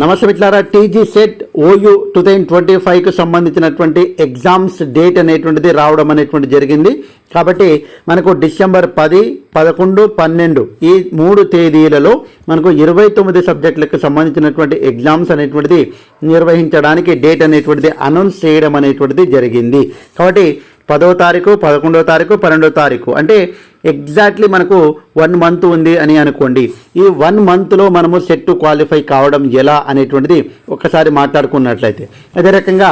నమస్తే మిట్లారా TG set OU two thousand twenty ఫైవ్కి సంబంధించినటువంటి ఎగ్జామ్స్ డేట్ అనేటువంటిది రావడం అనేటువంటి జరిగింది. కాబట్టి మనకు డిసెంబర్ పది పదకొండు పన్నెండు ఈ మూడు తేదీలలో మనకు ఇరవై తొమ్మిది సబ్జెక్టులకు సంబంధించినటువంటి ఎగ్జామ్స్ అనేటువంటిది నిర్వహించడానికి డేట్ అనేటువంటిది అనౌన్స్ చేయడం అనేటువంటిది జరిగింది. కాబట్టి పదవ తారీఖు పదకొండవ తారీఖు పన్నెండవ తారీఖు అంటే ఎగ్జాక్ట్లీ మనకు వన్ మంత్ ఉంది అని అనుకోండి. ఈ వన్ మంత్లో మనము సెట్ క్వాలిఫై కావడం ఎలా అనేటువంటిది ఒకసారి మాట్లాడుకున్నట్లయితే. అదే రకంగా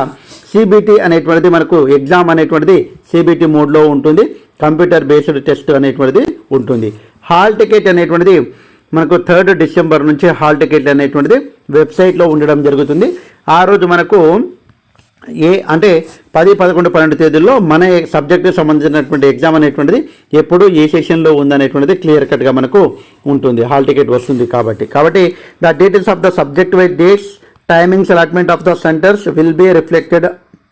సిబిటి అనేటువంటిది మనకు ఎగ్జామ్ అనేటువంటిది సిబిటి మోడ్లో ఉంటుంది. కంప్యూటర్ బేస్డ్ టెస్ట్ అనేటువంటిది ఉంటుంది. హాల్ టికెట్ అనేటువంటిది మనకు థర్డ్ డిసెంబర్ నుంచి హాల్ టికెట్ అనేటువంటిది వెబ్సైట్లో ఉండడం జరుగుతుంది. ఆ రోజు మనకు ఏ అంటే పది పదకొండు పన్నెండు తేదీల్లో మన సబ్జెక్టుకి సంబంధించినటువంటి ఎగ్జామ్ అనేటువంటిది ఎప్పుడు ఏ సెషన్లో ఉందనేటువంటిది క్లియర్ కట్గా మనకు ఉంటుంది. హాల్ టికెట్ వస్తుంది కాబట్టి. కాబట్టి the details of the subject wise dates timings allotment of the centres will be reflected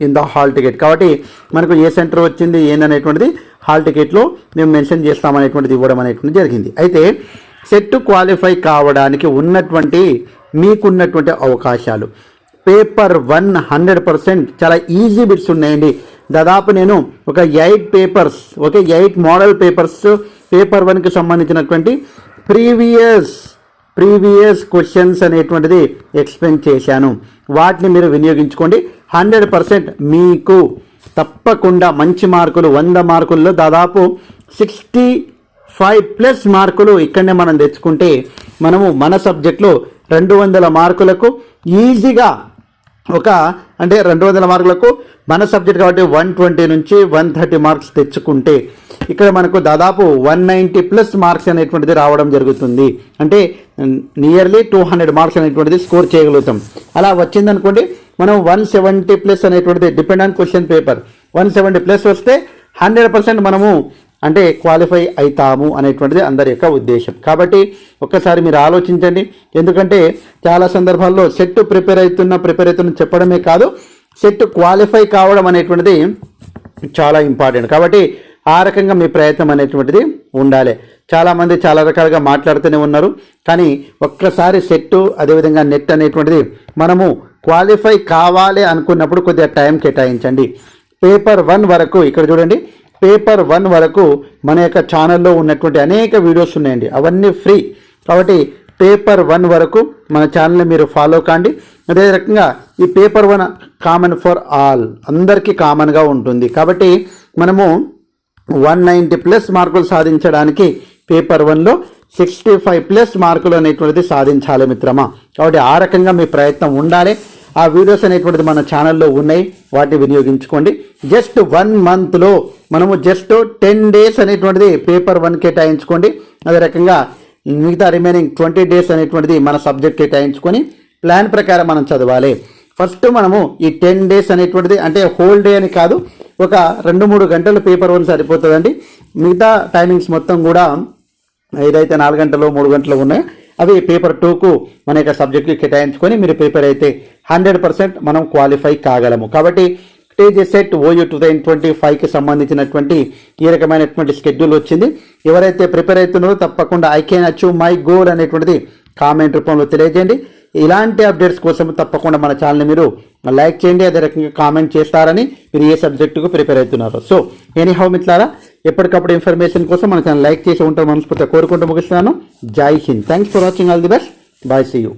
in the hall ticket. కాబట్టి మనకు ఏ సెంటర్ వచ్చింది ఏందనేటువంటిది హాల్ టికెట్లో మేము మెన్షన్ చేస్తామనేటువంటిది ఇవ్వడం అనేటువంటిది జరిగింది. అయితే సెట్ క్వాలిఫై కావడానికి ఉన్నటువంటి మీకున్నటువంటి అవకాశాలు. పేపర్ వన్ హండ్రెడ్ పర్సెంట్ చాలా ఈజీ బిట్స్ ఉన్నాయండి. దాదాపు నేను ఒక eight papers okay eight model papers paper వన్కి సంబంధించినటువంటి ప్రీవియస్ ప్రీవియస్ క్వశ్చన్స్ అనేటువంటిది ఎక్స్ప్లెయిన్ చేశాను. వాటిని మీరు వినియోగించుకోండి. హండ్రెడ్ పర్సెంట్ మీకు తప్పకుండా మంచి మార్కులు వంద మార్కుల్లో దాదాపు సిక్స్టీ ఫైవ్ ప్లస్ మార్కులు ఇక్కడనే మనం తెచ్చుకుంటే మనము మన సబ్జెక్ట్లో రెండు వందల మార్కులకు ఈజీగా ఒక అంటే రెండు వందల మార్కులకు మన సబ్జెక్ట్ కాబట్టి వన్ ట్వంటీ నుంచి వన్ థర్టీ మార్క్స్ తెచ్చుకుంటే ఇక్కడ మనకు దాదాపు వన్ నైంటీ ప్లస్ మార్క్స్ అనేటువంటిది రావడం జరుగుతుంది. అంటే నియర్లీ టూ హండ్రెడ్ మార్క్స్ అనేటువంటిది స్కోర్ చేయగలుగుతాం. అలా వచ్చిందనుకోండి మనం వన్ సెవెంటీ ప్లస్ అనేటువంటిది depend on question paper one seventy plus వస్తే హండ్రెడ్ పర్సెంట్ మనము అంటే క్వాలిఫై అవుతాము అనేటువంటిది అందరి యొక్క ఉద్దేశం. కాబట్టి ఒక్కసారి మీరు ఆలోచించండి. ఎందుకంటే చాలా సందర్భాల్లో సెట్ ప్రిపేర్ అవుతున్న ప్రిపేర్ అవుతున్న చెప్పడమే కాదు సెట్ క్వాలిఫై కావడం అనేటువంటిది చాలా ఇంపార్టెంట్ కాబట్టి ఆ రకంగా మీ ప్రయత్నం అనేటువంటిది ఉండాలి. చాలామంది చాలా రకాలుగా మాట్లాడుతూనే ఉన్నారు. కానీ ఒక్కసారి సెట్ అదేవిధంగా నెట్ అనేటువంటిది మనము క్వాలిఫై కావాలి అనుకున్నప్పుడు కొద్దిగా టైం కేటాయించండి. పేపర్ వన్ వరకు ఇక్కడ చూడండి. పేపర్ వన్ వరకు మన యొక్క ఛానల్లో ఉన్నటువంటి అనేక వీడియోస్ ఉన్నాయండి. అవన్నీ ఫ్రీ. కాబట్టి పేపర్ వన్ వరకు మన ఛానల్ని మీరు ఫాలో కాండి. అదే రకంగా ఈ paper one common for all అందరికీ కామన్గా ఉంటుంది. కాబట్టి మనము వన్ నైంటీ ప్లస్ మార్కులు సాధించడానికి పేపర్ వన్లో సిక్స్టీ ఫైవ్ ప్లస్ మార్కులు అనేటువంటిది సాధించాలి మిత్రమా. కాబట్టి ఆ రకంగా మీ ప్రయత్నం ఉండాలి. ఆ వీడియోస్ అనేటువంటిది మన ఛానల్లో ఉన్నాయి. వాటిని వినియోగించుకోండి. జస్ట్ వన్ మంత్లో మనము జస్ట్ టెన్ డేస్ అనేటువంటిది పేపర్ వన్ కేటాయించుకోండి. అదే రకంగా మిగతా రిమైనింగ్ ట్వంటీ డేస్ అనేటువంటిది మన సబ్జెక్ట్ కేటాయించుకొని ప్లాన్ ప్రకారం మనం చదవాలి. ఫస్ట్ మనము ఈ టెన్ డేస్ అనేటువంటిది అంటే హోల్ డే అని కాదు ఒక రెండు మూడు గంటలు పేపర్ వన్ సరిపోతుందండి. మిగతా టైమింగ్స్ మొత్తం కూడా ఏదైతే నాలుగు గంటలు మూడు గంటలు ఉన్నాయో అవి పేపర్ టూకు మన యొక్క సబ్జెక్టు కేటాయించుకొని మీరు పేపర్ అయితే హండ్రెడ్ పర్సెంట్ మనం క్వాలిఫై కాగలము. కాబట్టి TG set OU two thousand twenty ఫైవ్కి సంబంధించినటువంటి ఈ రకమైనటువంటి షెడ్యూల్ వచ్చింది. ఎవరైతే ప్రిపేర్ అవుతున్నారో తప్పకుండా I can achieve my goal అనేటువంటిది కామెంట్ రూపంలో తెలియజేయండి. ఇలాంటి అప్డేట్స్ కోసం తప్పకుండా మన ఛానల్ని మీరు లైక్ చేయండి అదే రకంగా కామెంట్ చేస్తారని మీరు ఏ సబ్జెక్టుకు ప్రిపేర్ అవుతున్నారు. సో ఎనీ హౌ మిట్లారా ఎప్పటికప్పుడు ఇన్ఫర్మేషన్ కోసం మన ఛానల్ లైక్ చేసి ఉంటారు. మనస్ఫూర్తిగా కోరుకుంటూ ముగిస్తున్నాను. జై Hind. Thanks for watching all the best bye see you